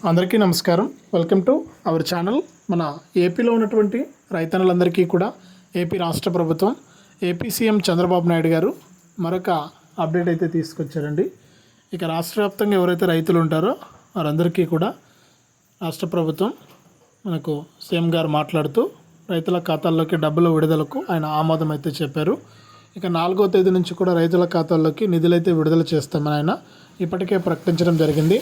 అందరికీ నమస్కారం. Welcome to our channel మన ఏపీలో ఉన్నటువంటి రైతన్నులందరికీ కూడా ఏపీ రాష్ట్ర ప్రభుత్వం ఏపీ సీఎం చంద్రబాబు నాయుడు గారు మరొక అప్డేట్ అయితే తీసుకొచ్చారండి. ఇక రాష్ట్ర వ్యాప్తంగా ఎవరైతే రైతులు ఉంటారో వారందరికీ కూడా రాష్ట్ర ప్రభుత్వం మనకు సీఎం గారు మాట్లాడుతూ రైతుల ఖాతాల్లోకి డబ్బుల విడుదలకు ఆయన ఆమోదం అయితే చెప్పారు. ఇక నాలుగో తేదీ నుంచి కూడా రైతుల ఖాతాల్లోకి నిధులైతే విడుదల చేస్తామని ఆయన ఇప్పటికే ప్రకటించడం జరిగింది.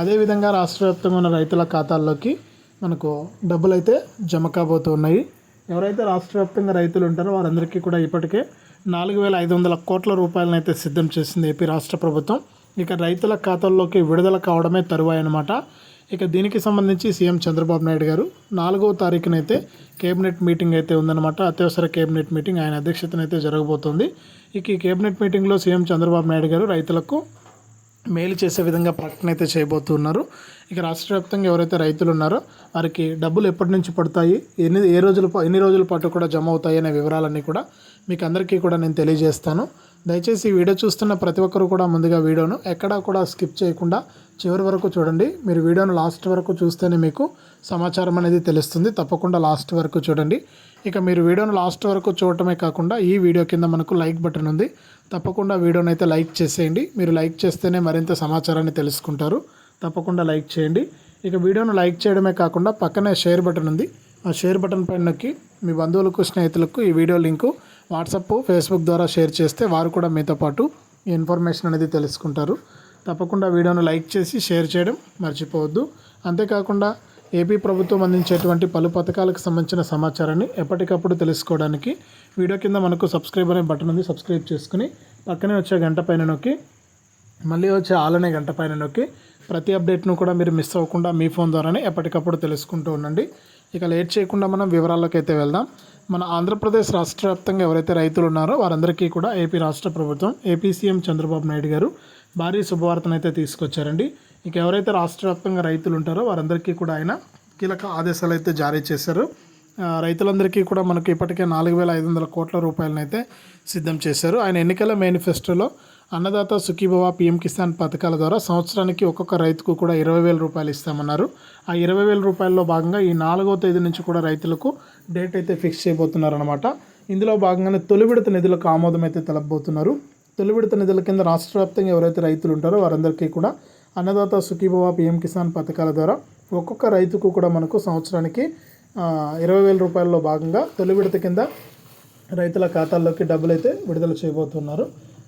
అదేవిధంగా రాష్ట్ర వ్యాప్తంగా ఉన్న రైతుల ఖాతాల్లోకి మనకు డబ్బులు అయితే జమ కాబోతున్నాయి ఎవరైతే రాష్ట్ర వ్యాప్తంగా రైతులు ఉంటారో వారందరికీ కూడా ఇప్పటికే నాలుగు వేల ఐదు వందల కోట్ల రూపాయలను అయితే సిద్ధం చేసింది ఏపీ రాష్ట్ర ప్రభుత్వం. ఇక రైతుల ఖాతాల్లోకి విడుదల కావడమే తరువాయి అనమాట ఇక దీనికి సంబంధించి సీఎం చంద్రబాబు నాయుడు గారు నాలుగవ తారీఖునైతే కేబినెట్ మీటింగ్ అయితే ఉందన్నమాట. అత్యవసర కేబినెట్ మీటింగ్. ఆయన అధ్యక్షతనైతే జరగబోతోంది. ఇక ఈ కేబినెట్ మీటింగ్లో సీఎం చంద్రబాబు నాయుడు గారు రైతులకు మేలు చేసే విధంగా ప్రకటన అయితే చేయబోతున్నారు. ఇక రాష్ట్ర వ్యాప్తంగా ఎవరైతే రైతులు ఉన్నారో వారికి డబ్బులు ఎప్పటి నుంచి పడతాయి ఎన్ని ఏ రోజుల పా- ఎన్ని రోజుల పాటు కూడా జమ అవుతాయి అనే వివరాలన్నీ కూడా మీకు అందరికీ కూడా నేను తెలియజేస్తాను. దయచేసి ఈ వీడియో చూస్తున్న ప్రతి ఒక్కరు కూడా ముందుగా వీడియోను ఎక్కడా కూడా స్కిప్ చేయకుండా చివరి వరకు చూడండి. మీరు వీడియోను లాస్ట్ వరకు చూస్తేనే మీకు సమాచారం అనేది తెలుస్తుంది. తప్పకుండా లాస్ట్ వరకు చూడండి. ఇక మీరు వీడియోను లాస్ట్ వరకు చూడటమే కాకుండా ఈ వీడియో కింద మనకు లైక్ బటన్ ఉంది. తప్పకుండా వీడియోని అయితే లైక్ చేసేయండి. మీరు లైక్ చేస్తేనే మరింత సమాచారాన్ని తెలుసుకుంటారు. తప్పకుండా లైక్ చేయండి. ఇక వీడియోను లైక్ చేయడమే కాకుండా పక్కనే షేర్ బటన్ ఉంది. ఆ షేర్ బటన్ పైన నొక్కి మీ బంధువులకు స్నేహితులకు ఈ వీడియో లింకు వాట్సాప్ ఫేస్బుక్ ద్వారా షేర్ చేస్తే వారు కూడా మీతో పాటు ఈ ఇన్ఫర్మేషన్ అనేది తెలుసుకుంటారు. తప్పకుండా వీడియోను లైక్ చేసి షేర్ చేయడం మర్చిపోవద్దు. అంతేకాకుండా ఏపీ ప్రభుత్వం అందించేటువంటి పలు పథకాలకు సంబంధించిన సమాచారాన్ని ఎప్పటికప్పుడు తెలుసుకోవడానికి వీడియో కింద మనకు సబ్స్క్రైబ్ అనే బటన్ ఉంది సబ్స్క్రైబ్ చేసుకుని పక్కనే వచ్చే గంట పైన నొక్కి మళ్ళీ వచ్చే ఆలనే గంట పైన నొక్కి ప్రతి అప్డేట్ను కూడా మీరు మిస్ అవ్వకుండా మీ ఫోన్ ద్వారానే ఎప్పటికప్పుడు తెలుసుకుంటూ ఉండండి. ఇక లేట్ చేయకుండా మనం వివరాల్లోకి అయితే వెళ్దాం. మన ఆంధ్రప్రదేశ్ రాష్ట్ర వ్యాప్తంగా ఎవరైతే రైతులు ఉన్నారో వారందరికీ కూడా ఏపీ రాష్ట్ర ప్రభుత్వం ఏపీ సీఎం చంద్రబాబు నాయుడు గారు భారీ శుభవార్తను అయితే తీసుకొచ్చారండి. ఇక ఎవరైతే రాష్ట్ర వ్యాప్తంగా రైతులు ఉంటారో వారందరికీ కూడా ఆయన కీలక ఆదేశాలు అయితే జారీ చేశారు. రైతులందరికీ కూడా మనకు ఇప్పటికే నాలుగు వేల ఐదు వందల కోట్ల రూపాయలను అయితే సిద్ధం చేశారు. ఆయన ఎన్నికల మేనిఫెస్టోలో అన్నదాత సుఖీభవ పిఎం కిసాన్ పథకాల ద్వారా సంవత్సరానికి ఒక్కొక్క రైతుకు కూడా ఇరవై వేల రూపాయలు ఇస్తామన్నారు. ఆ ఇరవై వేల రూపాయల్లో భాగంగా ఈ నాలుగో తేదీ నుంచి కూడా రైతులకు డేట్ అయితే ఫిక్స్ చేయబోతున్నారు అనమాట ఇందులో భాగంగానే తొలి విడత నిధులకు ఆమోదం అయితే తెలపబోతున్నారు తొలి విడత నిధుల కింద రాష్ట్ర వ్యాప్తంగా ఎవరైతే రైతులు ఉంటారో వారందరికీ కూడా అన్నదాత సుఖీభవ పిఎం కిసాన్ పథకాల ద్వారా ఒక్కొక్క రైతుకు కూడా మనకు సంవత్సరానికి ఇరవై వేల రూపాయల్లో భాగంగా తొలి విడత కింద రైతుల ఖాతాల్లోకి డబ్బులు అయితే విడుదల చేయబోతున్నారు.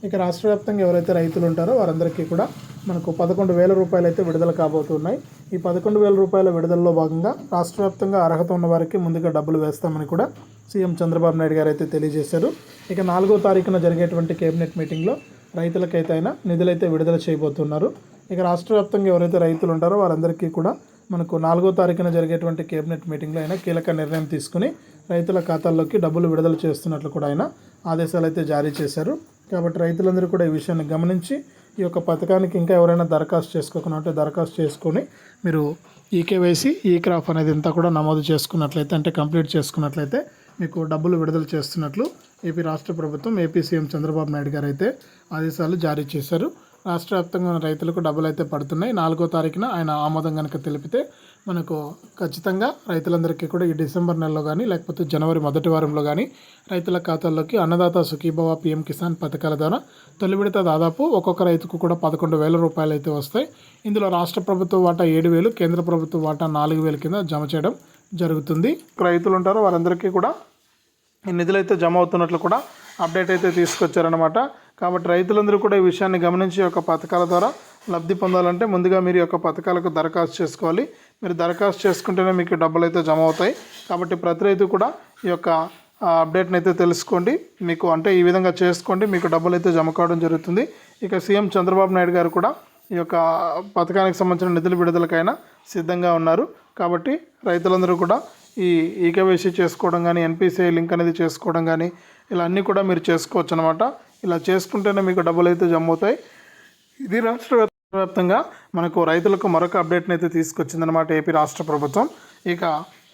ఇక రాష్ట్ర వ్యాప్తంగా ఎవరైతే రైతులు ఉంటారో వారందరికీ కూడా మనకు పదకొండు వేల రూపాయలు అయితే విడుదల కాబోతున్నాయి. ఈ పదకొండు వేల రూపాయల విడుదలలో భాగంగా రాష్ట్ర వ్యాప్తంగా అర్హత ఉన్న వారికి ముందుగా డబ్బులు వేస్తామని కూడా సీఎం చంద్రబాబు నాయుడు గారు అయితే తెలియజేశారు. ఇక నాలుగో తారీఖున జరిగేటువంటి కేబినెట్ మీటింగ్లో రైతులకైతే అయినా నిధులైతే విడుదల చేయబోతున్నారు. ఇక రాష్ట్ర వ్యాప్తంగా ఎవరైతే రైతులు ఉంటారో వారందరికీ కూడా మనకు నాలుగో తారీఖున జరిగేటువంటి కేబినెట్ మీటింగ్లో అయినా కీలక నిర్ణయం తీసుకుని రైతుల ఖాతాల్లోకి డబ్బులు విడుదల చేస్తున్నట్లు కూడా ఆయన ఆదేశాలు అయితే జారీ చేశారు. కాబట్టి రైతులందరూ కూడా ఈ విషయాన్ని గమనించి ఈ యొక్క పథకానికి ఇంకా ఎవరైనా దరఖాస్తు చేసుకోకుండా దరఖాస్తు చేసుకొని మీరు ఈకేవైసీ ఈ క్రాప్ అనేది ఇంతా కూడా నమోదు చేసుకున్నట్లయితే అంటే కంప్లీట్ చేసుకున్నట్లయితే మీకు డబ్బులు విడుదల చేస్తున్నట్లు ఏపీ రాష్ట్ర ప్రభుత్వం ఏపీ సీఎం చంద్రబాబు నాయుడు గారు అయితే ఆదేశాలు జారీ చేశారు. రాష్ట్ర వ్యాప్తంగా రైతులకు డబ్బులు అయితే పడుతున్నాయి. నాలుగో తారీఖున ఆయన ఆమోదం కనుక తెలిపితే మనకు ఖచ్చితంగా రైతులందరికీ కూడా ఈ డిసెంబర్ నెలలో కానీ లేకపోతే జనవరి మొదటి వారంలో కానీ రైతుల ఖాతాల్లోకి అన్నదాత సుఖీభవ పిఎం కిసాన్ పథకాల ద్వారా తొలి విడత దాదాపు ఒక్కొక్క రైతుకు కూడా పదకొండు వేల రూపాయలు అయితే వస్తాయి. ఇందులో రాష్ట్ర ప్రభుత్వ వాటా ఏడు వేలు కేంద్ర ప్రభుత్వ వాటా నాలుగు వేల కింద జమ చేయడం జరుగుతుంది. రైతులు ఉంటారో వారందరికీ కూడా నిధులు అయితే జమ అవుతున్నట్లు కూడా అప్డేట్ అయితే తీసుకొచ్చారనమాట కాబట్టి రైతులందరూ కూడా ఈ విషయాన్ని గమనించి యొక్క పథకాల ద్వారా లబ్ధి పొందాలంటే ముందుగా మీరు యొక్క పథకాలకు దరఖాస్తు చేసుకోవాలి. మీరు దరఖాస్తు చేసుకుంటేనే మీకు డబ్బులు అయితే జమ అవుతాయి. కాబట్టి ప్రతి రైతు కూడా ఈ యొక్క అప్డేట్ని అయితే తెలుసుకోండి. మీకు అంటే ఈ విధంగా చేసుకోండి. మీకు డబ్బులు అయితే జమ కావడం జరుగుతుంది. ఇక సీఎం చంద్రబాబు నాయుడు గారు కూడా ఈ యొక్క పథకానికి సంబంధించిన నిధుల విడుదలకైనా సిద్ధంగా ఉన్నారు. కాబట్టి రైతులందరూ కూడా ఈ ఈకేవైసీ చేసుకోవడం కానీ ఎన్పిసిఐ లింక్ అనేది చేసుకోవడం కానీ ఇలా అన్నీ కూడా మీరు చేసుకోవచ్చు అనమాట ఇలా చేసుకుంటేనే మీకు డబ్బులు అయితే జమ అవుతాయి. ఇది రాష్ట్ర వ్యాప్తంగా మనకు రైతులకు మరొక అప్డేట్ని అయితే తీసుకొచ్చిందనమాట ఏపీ రాష్ట్ర ప్రభుత్వం. ఇక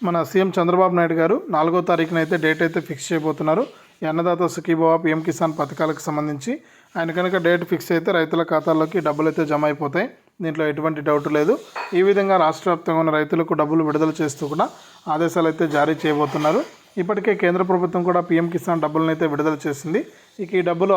మన సీఎం చంద్రబాబు నాయుడు గారు నాలుగో తారీఖున అయితే డేట్ అయితే ఫిక్స్ చేయబోతున్నారు. ఈ అన్నదాత సుఖీభవ పిఎం కిసాన్ పథకాలకు సంబంధించి ఆయన కనుక డేట్ ఫిక్స్ అయితే రైతుల ఖాతాల్లోకి డబ్బులు అయితే జమ అయిపోతాయి. దీంట్లో ఎటువంటి డౌట్ లేదు. ఈ విధంగా రాష్ట్ర వ్యాప్తంగా ఉన్న రైతులకు డబ్బులు విడుదల చేస్తూ కూడా ఆదేశాలు అయితే జారీ చేయబోతున్నారు. ఇప్పటికే కేంద్ర ప్రభుత్వం కూడా పీఎం కిసాన్ డబ్బులను అయితే విడుదల చేసింది. ఇక ఈ డబ్బులు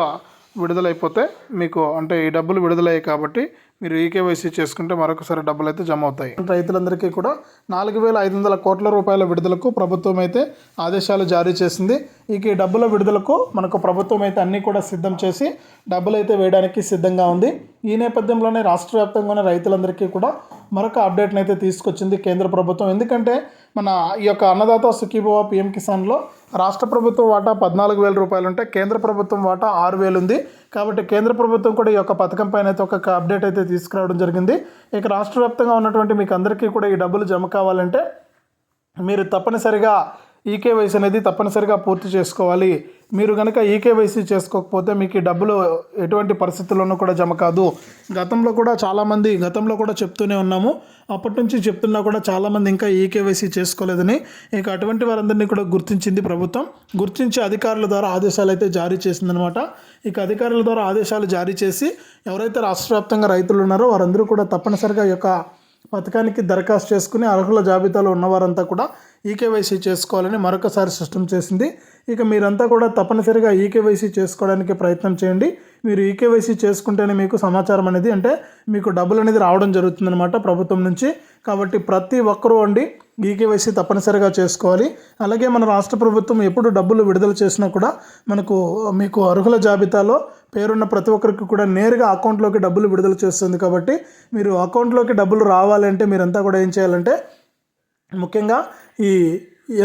విడుదలైపోతే మీకు అంటే ఈ డబ్బులు విడుదలయ్యాయి కాబట్టి మీరు ఈకేవైసీ చేసుకుంటే మరొకసారి డబ్బులు అయితే జమ అవుతాయి రైతులందరికీ కూడా నాలుగు వేల ఐదు వందల కోట్ల రూపాయల విడుదలకు ప్రభుత్వం అయితే ఆదేశాలు జారీ చేసింది. ఇక ఈ డబ్బుల విడుదలకు మనకు ప్రభుత్వం అయితే అన్నీ కూడా సిద్ధం చేసి డబ్బులు అయితే వేయడానికి సిద్ధంగా ఉంది. ఈ నేపథ్యంలోనే రాష్ట్ర వ్యాప్తంగానే రైతులందరికీ కూడా మరొక అప్డేట్ని అయితే తీసుకొచ్చింది కేంద్ర ప్రభుత్వం. ఎందుకంటే మన ఈ యొక్క అన్నదాత సుఖీభవ పిఎం కిసాన్లో రాష్ట్ర ప్రభుత్వం వాటా పద్నాలుగు వేల రూపాయలు ఉంటే కేంద్ర ప్రభుత్వం వాటా ఆరు వేలు ఉంది కాబట్టి కేంద్ర ప్రభుత్వం కూడా ఈ యొక్క పథకం పైన అయితే ఒక అప్డేట్ అయితే తీసుకురావడం జరిగింది. ఇక రాష్ట్ర వ్యాప్తంగా ఉన్నటువంటి మీకు అందరికీ కూడా ఈ డబ్బులు జమ కావాలంటే మీరు తప్పనిసరిగా ఈకేవైసీ అనేది తప్పనిసరిగా పూర్తి చేసుకోవాలి. మీరు కనుక ఈకేవైసీ చేసుకోకపోతే మీకు ఈ డబ్బులు ఎటువంటి పరిస్థితుల్లోనూ కూడా జమ కాదు. గతంలో కూడా చాలామంది గతంలో కూడా చెప్తూనే ఉన్నాము. అప్పటి నుంచి చెప్తున్నా కూడా చాలామంది ఇంకా ఈకేవైసీ చేసుకోలేదని. ఇక అటువంటి వారందరినీ కూడా గుర్తించింది ప్రభుత్వం. గుర్తించి అధికారుల ద్వారా ఆదేశాలు అయితే జారీ చేసిందనమాట. ఇక అధికారుల ద్వారా ఆదేశాలు జారీ చేసి ఎవరైతే రాష్ట్ర వ్యాప్తంగా రైతులు ఉన్నారో వారందరూ కూడా తప్పనిసరిగా ఈ యొక్క పథకానికి దరఖాస్తు చేసుకుని అర్హుల జాబితాలో ఉన్నవారంతా కూడా ఈకేవైసీ చేసుకోవాలని మరొకసారి స్పష్టం చేసింది. ఇక మీరంతా కూడా తప్పనిసరిగా ఈకేవైసీ చేసుకోవడానికి ప్రయత్నం చేయండి. మీరు ఈకేవైసీ చేసుకుంటేనే మీకు సమాచారం అనేది అంటే మీకు డబ్బులు అనేది రావడం జరుగుతుందన్నమాట ప్రభుత్వం నుంచి. కాబట్టి ప్రతి ఒక్కరూ అండి ఈకేవైసీ తప్పనిసరిగా చేసుకోవాలి. అలాగే మన రాష్ట్ర ప్రభుత్వం ఎప్పుడు డబ్బులు విడుదల చేసినా కూడా మనకు మీకు అర్హుల జాబితాలో పేరున్న ప్రతి ఒక్కరికి కూడా నేరుగా అకౌంట్లోకి డబ్బులు విడుదల చేస్తుంది కాబట్టి మీరు అకౌంట్లోకి డబ్బులు రావాలంటే మీరంతా కూడా ఏం చేయాలంటే ముఖ్యంగా ఈ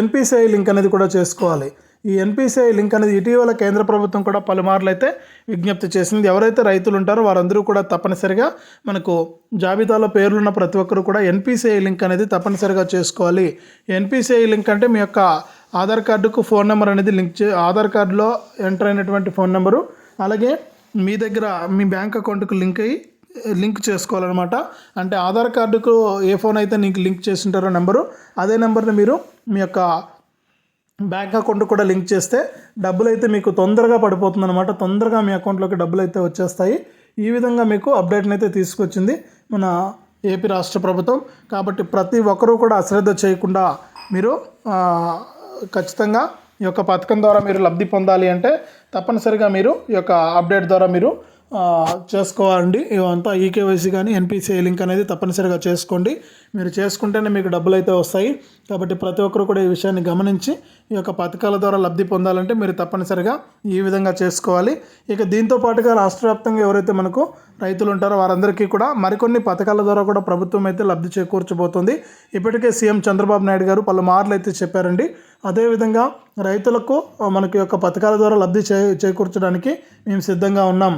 ఎన్పిసిఐ లింక్ అనేది కూడా చేసుకోవాలి. ఈ ఎన్పిసిఐ లింక్ అనేది ఇటీవల కేంద్ర ప్రభుత్వం కూడా పలుమార్లు అయితే విజ్ఞప్తి చేసింది. ఎవరైతే రైతులు ఉంటారో వారందరూ కూడా తప్పనిసరిగా మనకు జాబితాలో పేర్లున్న ప్రతి ఒక్కరు కూడా ఎన్పిసిఐ లింక్ అనేది తప్పనిసరిగా చేసుకోవాలి. ఎన్పిసిఐ లింక్ అంటే మీ యొక్క ఆధార్ కార్డుకు ఫోన్ నెంబర్ అనేది లింక్ చే ఆధార్ కార్డులో ఎంటర్ అయినటువంటి ఫోన్ నెంబరు అలాగే మీ దగ్గర మీ బ్యాంక్ అకౌంట్కు లింక్ అయ్యి లింక్ చేసుకోవాలన్నమాట. అంటే ఆధార్ కార్డుకు ఏ ఫోన్ అయితే నీకు లింక్ చేసింటారో నెంబరు అదే నెంబర్ని మీరు మీ యొక్క బ్యాంక్ అకౌంట్ కూడా లింక్ చేస్తే డబ్బులు అయితే మీకు తొందరగా పడిపోతుంది అనమాట తొందరగా మీ అకౌంట్లోకి డబ్బులు అయితే వచ్చేస్తాయి. ఈ విధంగా మీకు అప్డేట్ని అయితే తీసుకొచ్చింది మన ఏపీ రాష్ట్ర ప్రభుత్వం. కాబట్టి ప్రతి ఒక్కరూ కూడా అశ్రద్ధ చేయకుండా మీరు ఖచ్చితంగా ఈ యొక్క పథకం ద్వారా మీరు లబ్ధి పొందాలి అంటే తప్పనిసరిగా మీరు ఈ యొక్క అప్డేట్ ద్వారా మీరు చేసుకోవాలండి. ఇవంతా ఈకేవైసీ కానీ ఎన్పిసిఐ లింక్ అనేది తప్పనిసరిగా చేసుకోండి. మీరు చేసుకుంటేనే మీకు డబ్బులు అయితే వస్తాయి. కాబట్టి ప్రతి ఒక్కరు కూడా ఈ విషయాన్ని గమనించి ఈ యొక్క పథకాల ద్వారా లబ్ధి పొందాలంటే మీరు తప్పనిసరిగా ఈ విధంగా చేసుకోవాలి. ఇక దీంతో పాటుగా రాష్ట్ర వ్యాప్తంగా ఎవరైతే మనకు రైతులు ఉంటారో వారందరికీ కూడా మరికొన్ని పథకాల ద్వారా కూడా ప్రభుత్వం అయితే లబ్ధి చేకూర్చబోతుంది. ఇప్పటికే సీఎం చంద్రబాబు నాయుడు గారు పలుమార్లు అయితే చెప్పారండి. అదేవిధంగా రైతులకు మనకి యొక్క పథకాల ద్వారా లబ్ధి చే చేకూర్చడానికి మేము సిద్ధంగా ఉన్నాం.